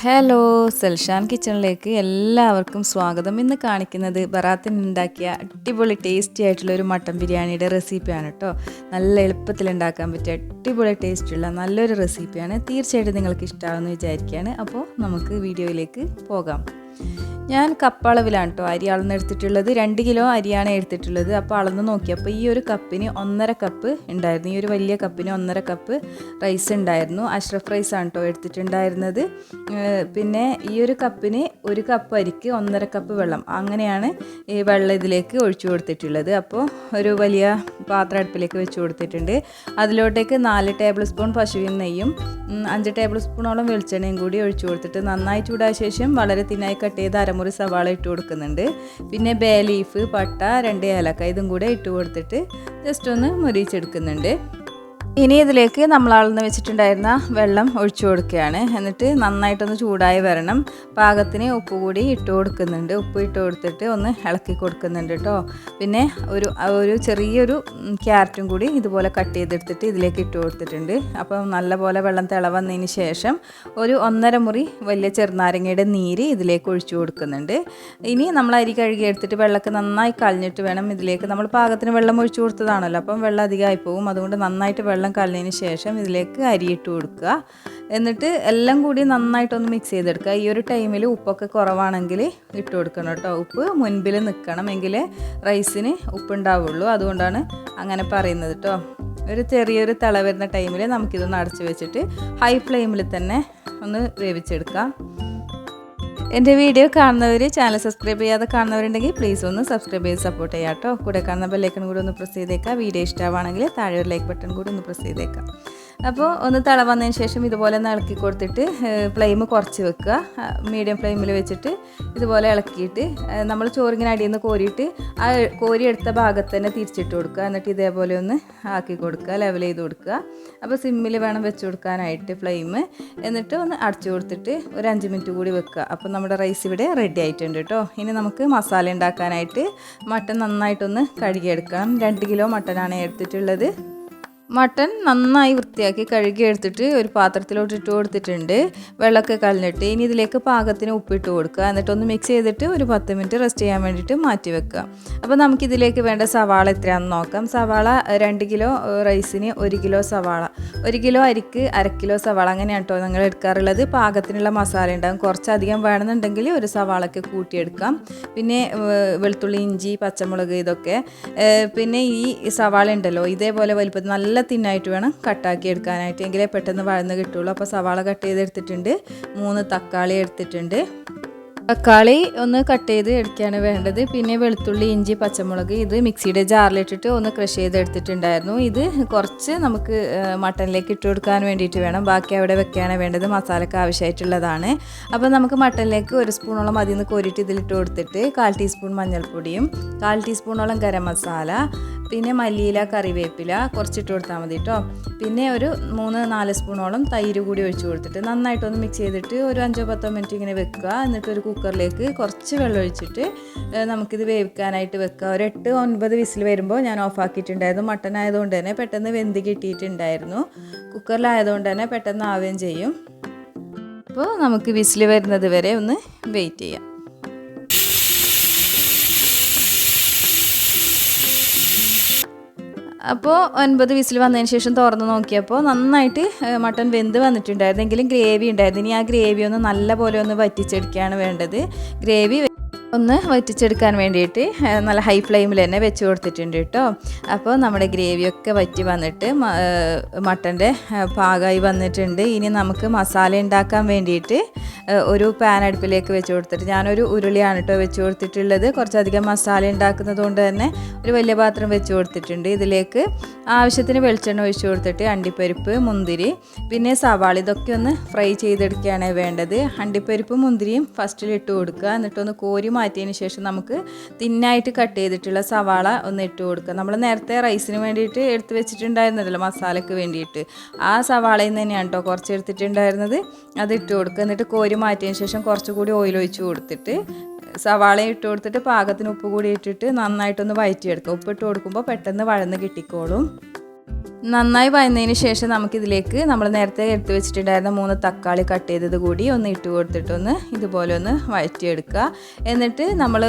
Hello സെൽഷാൻ കിച്ചണിലേക്ക് എല്ലാവർക്കും സ്വാഗതം. ഇന്ന് കാണിക്കുന്നത് ബറാത്തിന് ഉണ്ടാക്കിയ അടിപൊളി ടേസ്റ്റി ആയിട്ടുള്ള ഒരു മട്ടൻ ബിരിയാണിയുടെ റെസിപ്പിയാണ് കേട്ടോ നല്ല എളുപ്പത്തിൽ ഉണ്ടാക്കാൻ പറ്റിയ അടിപൊളി ടേസ്റ്റുള്ള നല്ലൊരു റെസിപ്പിയാണ് തീർച്ചയായിട്ടും നിങ്ങൾക്ക് ഇഷ്ടമാകുമെന്ന് വിചാരിക്കുകയാണ്. അപ്പോൾ നമുക്ക് വീഡിയോയിലേക്ക് പോകാം. ഞാൻ കപ്പ് അളവിലാണ് കേട്ടോ അരി അളന്നെടുത്തിട്ടുള്ളത് രണ്ട് കിലോ അരിയാണ് എടുത്തിട്ടുള്ളത്. അപ്പോൾ അളന്ന് നോക്കിയപ്പോൾ ഈ ഒരു കപ്പിന് ഒന്നര കപ്പ് ഉണ്ടായിരുന്നു. ഈ ഒരു വലിയ കപ്പിന് ഒന്നര കപ്പ് റൈസ് ഉണ്ടായിരുന്നു. അഷ്റഫ് റൈസ് ആണ് കേട്ടോ എടുത്തിട്ടുണ്ടായിരുന്നത്. പിന്നെ ഈ ഒരു കപ്പിന് ഒരു കപ്പ് അരിക്ക് ഒന്നര കപ്പ് വെള്ളം. അങ്ങനെയാണ് ഈ വെള്ളം ഇതിലേക്ക് ഒഴിച്ചു കൊടുത്തിട്ടുള്ളത്. അപ്പോൾ ഒരു വലിയ പാത്രം അടുപ്പിലേക്ക് വെച്ച് കൊടുത്തിട്ടുണ്ട്. അതിലോട്ടേക്ക് നാല് ടേബിൾ സ്പൂൺ പശുവിൻ നെയ്യും അഞ്ച് ടേബിൾ സ്പൂണോളം വെളിച്ചെണ്ണയും കൂടി ഒഴിച്ചു കൊടുത്തിട്ട് നന്നായി ചൂടായ ശേഷം വളരെ തിന്നായി കട്ട് ചെയ്ത് അരമുറി സവാള ഇട്ട് കൊടുക്കുന്നുണ്ട്. പിന്നെ ബേ ലീഫ് പട്ട രണ്ട് ഏലക്ക ഇതും കൂടെ ഇട്ട് കൊടുത്തിട്ട് ജസ്റ്റ് ഒന്ന് മുരിച്ചെടുക്കുന്നുണ്ട് ഇനി ഇതിലേക്ക് നമ്മൾ അളന്ന് വെച്ചിട്ടുണ്ടായിരുന്ന വെള്ളം ഒഴിച്ചു കൊടുക്കുകയാണ്. എന്നിട്ട് നന്നായിട്ടൊന്ന് ചൂടായി വരണം. പാകത്തിന് ഉപ്പ് കൂടി ഇട്ട് കൊടുക്കുന്നുണ്ട്. ഉപ്പ് ഇട്ട് കൊടുത്തിട്ട് ഒന്ന് ഇളക്കി കൊടുക്കുന്നുണ്ട് കേട്ടോ. പിന്നെ ഒരു ഒരു ചെറിയൊരു ക്യാരറ്റും കൂടി ഇതുപോലെ കട്ട് ചെയ്തെടുത്തിട്ട് ഇതിലേക്ക് ഇട്ട് കൊടുത്തിട്ടുണ്ട്. അപ്പം നല്ലപോലെ വെള്ളം തിള വന്നതിന് ശേഷം ഒരു ഒന്നര മുറി വലിയ ചെറുനാരങ്ങയുടെ നീര് ഇതിലേക്ക് ഒഴിച്ചു കൊടുക്കുന്നുണ്ട്. ഇനി നമ്മൾ അരി കഴുകി എടുത്തിട്ട് വെള്ളമൊക്കെ നന്നായി കളഞ്ഞിട്ട് വേണം ഇതിലേക്ക്. നമ്മൾ പാകത്തിന് വെള്ളം ഒഴിച്ചു കൊടുത്തതാണല്ലോ. അപ്പം വെള്ളം അധികമായി പോകും അതുകൊണ്ട് നന്നായിട്ട് വെള്ളം കളഞ്ഞതിന് ശേഷം ഇതിലേക്ക് അരിയിട്ട് കൊടുക്കുക. എന്നിട്ട് എല്ലാം കൂടി നന്നായിട്ടൊന്ന് മിക്സ് ചെയ്തെടുക്കുക. ഈ ഒരു ടൈമിൽ ഉപ്പൊക്കെ കുറവാണെങ്കിൽ ഇട്ട് കൊടുക്കണം കേട്ടോ. ഉപ്പ് മുൻപിൽ നിൽക്കണം എങ്കിലേ റൈസിന് ഉപ്പുണ്ടാവുള്ളൂ. അതുകൊണ്ടാണ് അങ്ങനെ പറയുന്നത് കേട്ടോ. ഒരു ചെറിയൊരു തിള വരുന്ന ടൈമിൽ നമുക്കിതൊന്ന് അടച്ചു വെച്ചിട്ട് ഹൈ ഫ്ലെയിമിൽ തന്നെ ഒന്ന് വേവിച്ചെടുക്കാം. എന്റെ വീഡിയോ കാണുന്നവർ ചാനൽ സബ്സ്ക്രൈബ് ചെയ്യാതെ കാണുന്നവരുണ്ടെങ്കിൽ പ്ലീസ് ഒന്ന് സബ്സ്ക്രൈബ് ചെയ്ത് സപ്പോർട്ട് ചെയ്യാം കേട്ടോ. കൂടെ കാണുന്ന ബെല്ലൈക്കൺ കൂടി ഒന്ന് പ്രസ് ചെയ്തേക്കാം. വീഡിയോ ഇഷ്ടമാണെങ്കിൽ താഴെ ഒരു ലൈക്ക് ബട്ടൺ കൂടി ഒന്ന് പ്രസ് ചെയ്തേക്കാം. അപ്പോൾ ഒന്ന് തിളവന്നതിന് ശേഷം ഇതുപോലെ ഒന്ന് ഇളക്കി കൊടുത്തിട്ട് ഫ്ലെയിം കുറച്ച് വെക്കുക. മീഡിയം ഫ്ലെയിമിൽ വെച്ചിട്ട് ഇതുപോലെ ഇളക്കിയിട്ട് നമ്മൾ ചോറിങ്ങനെ അടിയിൽ നിന്ന് കോരിയിട്ട് ആ കോരി എടുത്ത ഭാഗത്ത് തന്നെ തിരിച്ചിട്ട് കൊടുക്കുക. എന്നിട്ട് ഇതേപോലെ ഒന്ന് ആക്കി കൊടുക്കുക ലെവൽ ചെയ്ത് കൊടുക്കുക. അപ്പോൾ സിമ്മിൽ വേണം വെച്ച് കൊടുക്കാനായിട്ട് ഫ്ലെയിം എന്നിട്ട് ഒന്ന് അടച്ചു കൊടുത്തിട്ട് ഒരു അഞ്ച് മിനിറ്റ് കൂടി വെക്കുക. അപ്പോൾ നമ്മുടെ റൈസ് ഇവിടെ റെഡി ആയിട്ടുണ്ട് കേട്ടോ ഇനി നമുക്ക് മസാല ഉണ്ടാക്കാനായിട്ട് മട്ടൻ നന്നായിട്ടൊന്ന് കഴുകിയെടുക്കണം. രണ്ട് കിലോ മട്ടനാണ് എടുത്തിട്ടുള്ളത്. മട്ടൻ നന്നായി വൃത്തിയാക്കി കഴുകി എടുത്തിട്ട് ഒരു പാത്രത്തിലോട്ട് ഇട്ട് കൊടുത്തിട്ടുണ്ട്. വെള്ളമൊക്കെ കളഞ്ഞിട്ട് ഇനി ഇതിലേക്ക് പാകത്തിന് ഉപ്പിട്ട് കൊടുക്കുക. എന്നിട്ടൊന്ന് മിക്സ് ചെയ്തിട്ട് ഒരു പത്ത് മിനിറ്റ് റെസ്റ്റ് ചെയ്യാൻ വേണ്ടിയിട്ട് മാറ്റി വെക്കുക. അപ്പോൾ നമുക്കിതിലേക്ക് വേണ്ട സവാള എത്രയാണെന്ന് നോക്കാം. സവാള രണ്ട് കിലോ റൈസിന് ഒരു കിലോ സവാള. ഒരു കിലോ അരിക്ക് അര കിലോ സവാള അങ്ങനെയാണ് കേട്ടോ നിങ്ങൾ എടുക്കാറുള്ളത്. പാകത്തിനുള്ള മസാല ഉണ്ടാകും കുറച്ചധികം വേണമെന്നുണ്ടെങ്കിൽ ഒരു സവാളൊക്കെ കൂട്ടിയെടുക്കാം. പിന്നെ വെളുത്തുള്ളി ഇഞ്ചി പച്ചമുളക് ഇതൊക്കെ. പിന്നെ ഈ സവാള ഉണ്ടല്ലോ ഇതേപോലെ വലിപ്പത്തിൽ നല്ല തിന്നായിട്ട് വേണം കട്ടാക്കി എടുക്കാനായിട്ട്. എങ്കിലേ പെട്ടെന്ന് വഴന്ന് കിട്ടുള്ളൂ. അപ്പോൾ സവാള കട്ട് ചെയ്തെടുത്തിട്ടുണ്ട് മൂന്ന് തക്കാളി എടുത്തിട്ടുണ്ട്. തക്കാളി ഒന്ന് കട്ട് ചെയ്ത് എടുക്കുകയാണ് വേണ്ടത്. പിന്നെ വെളുത്തുള്ളി ഇഞ്ചി പച്ചമുളക് ഇത് മിക്സിയുടെ ജാറിലിട്ടിട്ട് ഒന്ന് ക്രഷ് ചെയ്ത് എടുത്തിട്ടുണ്ടായിരുന്നു. ഇത് കുറച്ച് നമുക്ക് മട്ടനിലേക്ക് ഇട്ട് കൊടുക്കാൻ വേണ്ടിയിട്ട് വേണം. ബാക്കി അവിടെ വെക്കുകയാണ് വേണ്ടത്. മസാലക്ക് ആവശ്യമായിട്ടുള്ളതാണ്. അപ്പോൾ നമുക്ക് മട്ടനിലേക്ക് ഒരു സ്പൂണോളം അതിൽ നിന്ന് കോരിയിട്ട് ഇതിലിട്ട് കൊടുത്തിട്ട് കാൽ ടീസ്പൂൺ മഞ്ഞൾപ്പൊടിയും കാൽ ടീസ്പൂണോളം ഗരം മസാല പിന്നെ മല്ലിയില കറിവേപ്പില കുറച്ചിട്ട് കൊടുത്താൽ മതി കേട്ടോ പിന്നെ ഒരു മൂന്ന് നാല് സ്പൂണോളം തൈര് കൂടി ഒഴിച്ച് കൊടുത്തിട്ട് നന്നായിട്ടൊന്ന് മിക്സ് ചെയ്തിട്ട് ഒരു അഞ്ചോ പത്തോ മിനിറ്റ് ഇങ്ങനെ വെക്കുക. എന്നിട്ട് ഒരു കുക്കറിലേക്ക് കുറച്ച് വെള്ളം ഒഴിച്ചിട്ട് നമുക്കിത് വേവിക്കാനായിട്ട് വെക്കുക. ഒരു എട്ട് ഒൻപത് വിസിൽ വരുമ്പോൾ ഞാൻ ഓഫ് ആക്കിയിട്ടുണ്ടായിരുന്നു. മട്ടൻ ആയതുകൊണ്ട് തന്നെ പെട്ടെന്ന് വെന്ത് കിട്ടിയിട്ടുണ്ടായിരുന്നു. കുക്കറിലായതുകൊണ്ട് തന്നെ പെട്ടെന്ന് ആവുകയും ചെയ്യും. അപ്പോൾ നമുക്ക് വിസിൽ വരുന്നത് വരെ ഒന്ന് വെയിറ്റ് ചെയ്യാം. അപ്പോൾ ഒൻപത് വിസിൽ വന്നതിന് ശേഷം തുറന്ന് നോക്കിയപ്പോൾ നന്നായിട്ട് മട്ടൺ വെന്ത് വന്നിട്ടുണ്ടായിരുന്നെങ്കിലും ഗ്രേവി ഉണ്ടായിരുന്നു. ഇനി ആ ഗ്രേവി ഒന്ന് നല്ല പോലെ ഒന്ന് വറ്റിച്ചെടുക്കുകയാണ് വേണ്ടത്. ഗ്രേവി ഒന്ന് വറ്റിച്ചെടുക്കാൻ വേണ്ടിയിട്ട് നല്ല ഹൈ ഫ്ലെയിമിൽ തന്നെ വെച്ച് കൊടുത്തിട്ടുണ്ട് കേട്ടോ അപ്പോൾ നമ്മുടെ ഗ്രേവിയൊക്കെ വറ്റി വന്നിട്ട് മട്ടന്റെ പാകമായി വന്നിട്ടുണ്ട്. ഇനി നമുക്ക് മസാല ഉണ്ടാക്കാൻ വേണ്ടിയിട്ട് ഒരു പാൻ അടുപ്പിലേക്ക് വെച്ച് കൊടുത്തിട്ട് ഞാനൊരു ഉരുളിയാണ് കേട്ടോ വെച്ച് കൊടുത്തിട്ടുള്ളത്. കുറച്ചധികം മസാല ഉണ്ടാക്കുന്നത് കൊണ്ട് തന്നെ ഒരു വലിയ പാത്രം വെച്ച് കൊടുത്തിട്ടുണ്ട്. ഇതിലേക്ക് ആവശ്യത്തിന് വെളിച്ചെണ്ണ ഒഴിച്ച് കൊടുത്തിട്ട് അണ്ടിപ്പരിപ്പ് മുന്തിരി പിന്നെ സവാള ഇതൊക്കെ ഒന്ന് ഫ്രൈ ചെയ്തെടുക്കുകയാണ് വേണ്ടത്. അണ്ടിപ്പരിപ്പ് മുന്തിരിയും ഫസ്റ്റിൽ ഇട്ട് കൊടുക്കുക. എന്നിട്ടൊന്ന് കോരി മാറ്റിയതിന് ശേഷം നമുക്ക് തിന്നായിട്ട് കട്ട് ചെയ്തിട്ടുള്ള സവാള ഒന്ന് ഇട്ട് കൊടുക്കുക. നമ്മൾ നേരത്തെ റൈസിന് വേണ്ടിയിട്ട് എടുത്ത് വെച്ചിട്ടുണ്ടായിരുന്നല്ലോ മസാലയ്ക്ക് വേണ്ടിയിട്ട്. ആ സവാളയിൽ നിന്ന് തന്നെയാണ് കേട്ടോ കുറച്ച് എടുത്തിട്ടുണ്ടായിരുന്നത്. അത് ഇട്ട് കൊടുക്കുക. എന്നിട്ട് കോരി മാറ്റിയതിന് ശേഷം കുറച്ചുകൂടി ഓയിൽ ഒഴിച്ച് കൊടുത്തിട്ട് സവാള ഇട്ട് കൊടുത്തിട്ട് പാകത്തിന് ഉപ്പ് കൂടി ഇട്ടിട്ട് നന്നായിട്ടൊന്ന് വയറ്റിയെടുക്കുക. ഉപ്പ് ഇട്ട് കൊടുക്കുമ്പോൾ പെട്ടെന്ന് വഴന്ന് കിട്ടിക്കോളും. നന്നായി വഴന്നതിന് ശേഷം നമുക്കിതിലേക്ക് നമ്മൾ നേരത്തെ എടുത്തു വെച്ചിട്ടുണ്ടായിരുന്ന മൂന്ന് തക്കാളി കട്ട് ചെയ്തത് കൂടി ഒന്ന് ഇട്ട് കൊടുത്തിട്ടൊന്ന് ഇതുപോലെ ഒന്ന് വഴറ്റിയെടുക്കുക. എന്നിട്ട് നമ്മൾ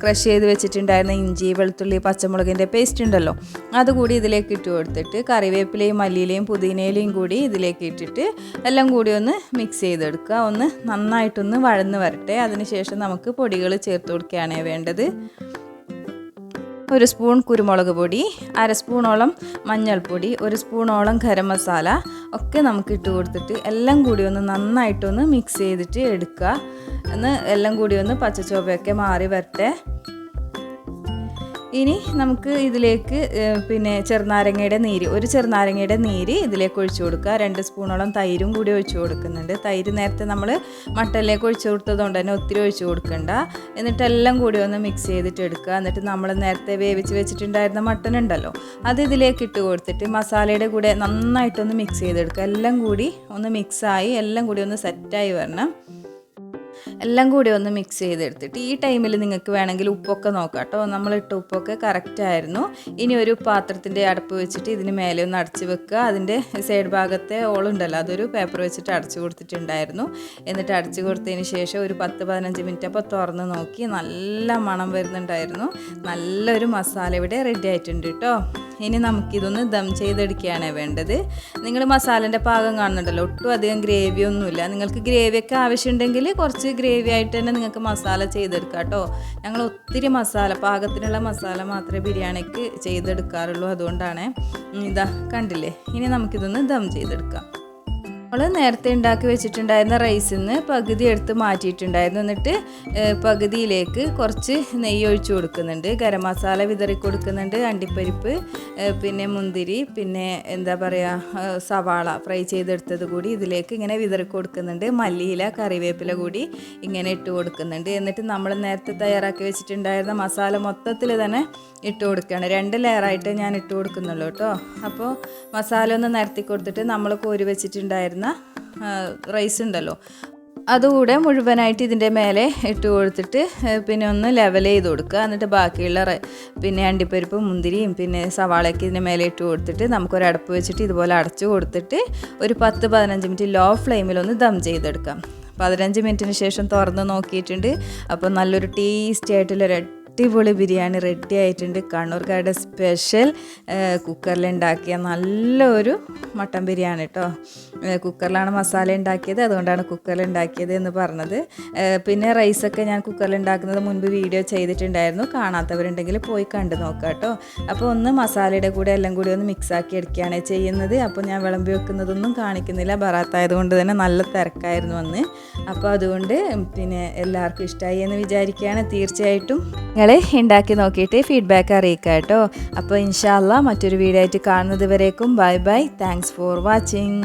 ക്രഷ് ചെയ്ത് വെച്ചിട്ടുണ്ടായിരുന്ന ഇഞ്ചി വെളുത്തുള്ളി പച്ചമുളകിന്റെ പേസ്റ്റ് ഉണ്ടല്ലോ അതുകൂടി ഇതിലേക്ക് ഇട്ട് കൊടുത്തിട്ട് കറിവേപ്പിലയും മല്ലിയിലയും പുതിനയിലയും കൂടി ഇതിലേക്ക് ഇട്ടിട്ട് എല്ലാം കൂടി ഒന്ന് മിക്സ് ചെയ്തെടുക്കുക. ഒന്ന് നന്നായിട്ടൊന്ന് വഴന്ന് വരട്ടെ. അതിനുശേഷം നമുക്ക് പൊടികൾ ചേർത്ത് കൊടുക്കുകയാണ് വേണ്ടത്. ഒരു സ്പൂൺ കുരുമുളക് പൊടി അര സ്പൂണോളം മഞ്ഞൾപ്പൊടി ഒരു സ്പൂണോളം ഗരം മസാല ഒക്കെ നമുക്ക് ഇട്ട് കൊടുത്തിട്ട് എല്ലാം കൂടി ഒന്ന് നന്നായിട്ടൊന്ന് മിക്സ് ചെയ്തിട്ട് എടുക്കുക. എന്ന് എല്ലാം കൂടി ഒന്ന് പച്ചച്ചോപ്പയൊക്കെ മാറി വരട്ടെ. ഇനി നമുക്ക് ഇതിലേക്ക് പിന്നെ ചെറുനാരങ്ങയുടെ നീര് ഒരു ചെറുനാരങ്ങയുടെ നീര് ഇതിലേക്ക് ഒഴിച്ചു കൊടുക്കുക. രണ്ട് സ്പൂണോളം തൈരും കൂടി ഒഴിച്ചു കൊടുക്കുന്നുണ്ട്. തൈര് നേരത്തെ നമ്മൾ മട്ടനിലേക്ക് ഒഴിച്ചു കൊടുത്തത് കൊണ്ട് തന്നെ ഒത്തിരി ഒഴിച്ചു കൊടുക്കണ്ട. എന്നിട്ടെല്ലാം കൂടി ഒന്ന് മിക്സ് ചെയ്തിട്ട് എടുക്കുക. എന്നിട്ട് നമ്മൾ നേരത്തെ വേവിച്ച് വെച്ചിട്ടുണ്ടായിരുന്ന മട്ടൻ ഉണ്ടല്ലോ അത് ഇതിലേക്ക് ഇട്ട് കൊടുത്തിട്ട് മസാലയുടെ കൂടെ നന്നായിട്ടൊന്ന് മിക്സ് ചെയ്തെടുക്കുക. എല്ലാം കൂടി ഒന്ന് മിക്സായി എല്ലാം കൂടി ഒന്ന് സെറ്റായി വരണം. എല്ലാം കൂടി ഒന്ന് മിക്സ് ചെയ്തെടുത്തിട്ട് ഈ ടൈമിൽ നിങ്ങൾക്ക് വേണമെങ്കിൽ ഉപ്പൊക്കെ നോക്കാം കേട്ടോ. നമ്മളിട്ട ഉപ്പൊക്കെ കറക്റ്റ് ആയിരുന്നു. ഇനി ഒരു പാത്രത്തിന്റെ അടപ്പ് വെച്ചിട്ട് ഇതിന് മേലെ ഒന്ന് അടച്ച് വെക്കുക. അതിന്റെ സൈഡ് ഭാഗത്തെ ഓളുണ്ടല്ലോ അതൊരു പേപ്പർ വെച്ചിട്ട് അടച്ചു കൊടുത്തിട്ടുണ്ടായിരുന്നു. എന്നിട്ട് അടച്ചു കൊടുത്തതിന് ശേഷം ഒരു പത്ത് പതിനഞ്ച് മിനിറ്റ് അപ്പോൾ തുറന്ന് നോക്കി നല്ല മണം വരുന്നുണ്ടായിരുന്നു. നല്ലൊരു മസാല ഇവിടെ റെഡി ആയിട്ടുണ്ട് കേട്ടോ. ഇനി നമുക്കിതൊന്ന് ദം ചെയ്തെടുക്കുകയാണ് വേണ്ടത്. നിങ്ങൾ മസാലന്റെ പാകം കാണുന്നുണ്ടല്ലോ ഒട്ടും അധികം ഗ്രേവി ഒന്നുമില്ല. നിങ്ങൾക്ക് ഗ്രേവിയൊക്കെ ആവശ്യമുണ്ടെങ്കിൽ കുറച്ച് ഗ്രേവി ആയിട്ട് തന്നെ നിങ്ങൾക്ക് മസാല ചെയ്തെടുക്കാം കേട്ടോ. ഞങ്ങൾ ഒത്തിരി മസാല പാകത്തിനുള്ള മസാല മാത്രമേ ബിരിയാണിക്ക് ചെയ്തെടുക്കാറുള്ളൂ അതുകൊണ്ടാണ്. ഇതാ കണ്ടില്ലേ? ഇനി നമുക്കിതൊന്ന് ദം ചെയ്തെടുക്കാം. നമ്മൾ നേരത്തെ ഉണ്ടാക്കി വെച്ചിട്ടുണ്ടായിരുന്ന റൈസിൽ നിന്ന് പകുതി എടുത്ത് മാറ്റിയിട്ടുണ്ടായിരുന്നു. എന്നിട്ട് പകുതിയിലേക്ക് കുറച്ച് നെയ്യ് ഒഴിച്ചു കൊടുക്കുന്നുണ്ട്. ഗരം മസാല വിതറി കൊടുക്കുന്നുണ്ട്. അണ്ടിപ്പരിപ്പ് പിന്നെ മുന്തിരി പിന്നെ എന്താ പറയുക സവാള ഫ്രൈ ചെയ്തെടുത്തത് കൂടി ഇതിലേക്ക് ഇങ്ങനെ വിതറി കൊടുക്കുന്നുണ്ട്. മല്ലിയില കറിവേപ്പില കൂടി ഇങ്ങനെ ഇട്ട് കൊടുക്കുന്നുണ്ട്. എന്നിട്ട് നമ്മൾ നേരത്തെ തയ്യാറാക്കി വെച്ചിട്ടുണ്ടായിരുന്ന മസാല മൊത്തത്തിൽ തന്നെ ഇട്ട് കൊടുക്കുകയാണ്. രണ്ട് ലെയറായിട്ട് ഞാൻ ഇട്ട് കൊടുക്കുന്നുള്ളൂ കേട്ടോ. അപ്പോൾ മസാല ഒന്ന് നിരത്തി കൊടുത്തിട്ട് നമ്മൾ കോരി വെച്ചിട്ടുണ്ടായിരുന്ന ആ, റൈസ് ഉണ്ടല്ലോ. അതുകൂടെ മുഴുവനായിട്ട് ഇതിന്റെ മേലെ ഇട്ട് കൊടുത്തിട്ട് പിന്നെ ഒന്ന് ലെവൽ ചെയ്ത് കൊടുക്കുക. എന്നിട്ട് ബാക്കിയുള്ള പിന്നെ അണ്ടിപ്പരിപ്പ് മുന്തിരിയും പിന്നെ സവാളയൊക്കെ ഇതിന്റെ മേലെ ഇട്ട് കൊടുത്തിട്ട് നമുക്കൊരു അടപ്പ് വെച്ചിട്ട് ഇതുപോലെ അടച്ചു കൊടുത്തിട്ട് ഒരു പത്ത് പതിനഞ്ച് മിനിറ്റ് ലോ ഫ്ലെയിമിലൊന്ന് ദം ചെയ്തെടുക്കാം. പതിനഞ്ച് മിനിറ്റിന് ശേഷം തുറന്ന് നോക്കിയിട്ടുണ്ട്. അപ്പോൾ നല്ലൊരു ടേസ്റ്റി ആയിട്ടുള്ളൊരു അടിപൊളി ബിരിയാണി റെഡി ആയിട്ടുണ്ട്. കണ്ണൂർക്കാരുടെ സ്പെഷ്യൽ കുക്കറിലുണ്ടാക്കിയ നല്ലൊരു മട്ടൻ ബിരിയാണി കേട്ടോ കുക്കറിലാണ് മസാല ഉണ്ടാക്കിയത് അതുകൊണ്ടാണ് കുക്കറിൽ ഉണ്ടാക്കിയത് എന്ന് പറഞ്ഞത്. പിന്നെ റൈസൊക്കെ ഞാൻ കുക്കറിൽ ഉണ്ടാക്കുന്നത് മുൻപ് വീഡിയോ ചെയ്തിട്ടുണ്ടായിരുന്നു. കാണാത്തവരുണ്ടെങ്കിൽ പോയി കണ്ടു നോക്കാം കേട്ടോ അപ്പോൾ ഒന്ന് മസാലയുടെ കൂടെ എല്ലാം കൂടി ഒന്ന് മിക്സ് ആക്കി എടുക്കുകയാണ് ചെയ്യുന്നത്. അപ്പോൾ ഞാൻ വിളമ്പി വെക്കുന്നതൊന്നും കാണിക്കുന്നില്ല. ബറാത്തായത് കൊണ്ട് തന്നെ നല്ല തിരക്കായിരുന്നു അന്ന്. അപ്പോൾ അതുകൊണ്ട് പിന്നെ എല്ലാവർക്കും ഇഷ്ടമായി എന്ന് വിചാരിക്കുകയാണ്. തീർച്ചയായിട്ടും ഉണ്ടാക്കി നോക്കിയിട്ട് ഫീഡ്ബാക്ക് അറിയിക്കുക കേട്ടോ. അപ്പോൾ ഇൻഷാല്ല മറ്റൊരു വീഡിയോ ആയിട്ട് കാണുന്നത് വരേക്കും. Bye bye thanks for watching